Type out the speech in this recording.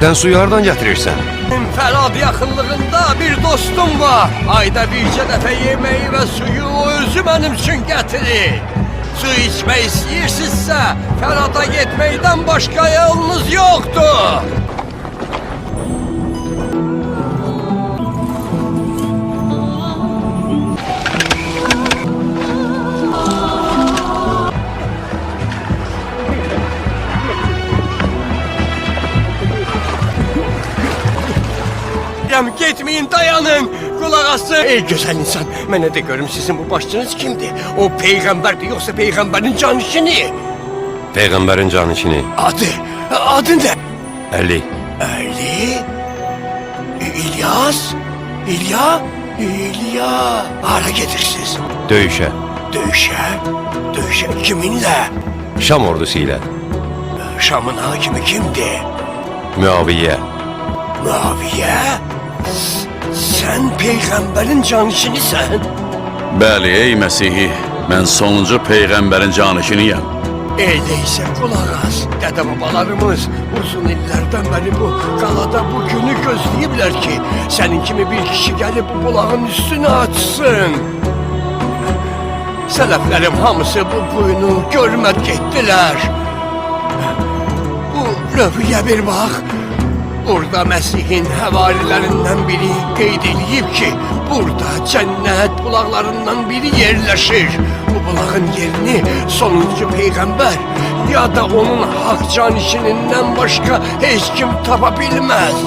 Sen suyu hardan getirirsen? Ferad yaxınlığında bir dostum var. Ayda bircə dəfə yeməyi və suyu o özü mənim üçün gətirir. Su içmək istəyirsinizsə, Ferada getməkdən başqa yolunuz yoxdur. Deyirəm, getməyin, dayanın. Asın. Ey gözəl insan, mənə də görüm sizin bu başçınız kimdir? O peyğəmbərdir yoxsa peyğəmbərin canişini? Peygamberin canişini. Adı, adı nə? Ali. Ali? İlyas? İlya? İlya. Hara gedirsiniz? Döyüşe. Döyüşə? Döyüşə kiminlə? Şam ordusu ile. Şamın hakimi kimdir? Muaviye. Muaviyə? S- Sən peyğəmbərin canişinisən? Bəli, ey Məsihi, mən sonuncu peyğəmbərin canişiniyəm. Öyleyse kulak as. Dede babalarımız uzun illerden beri bu kalada bu günü gözleyiblər ki senin kimi bir kişi gelip bu bulağın üstünü açsın. Sələflərim hamısı bu quyunu görməd getdilər. Bu lövhəyə bir bax. Burada Məsihin həvarilərindən biri qeyd ki, burada cənnət bulaqlarından biri yerləşir. Bu bulağın yerini sonuncu peyğəmbər ya da onun haqq canişinindən başqa heç kim tapa bilməz.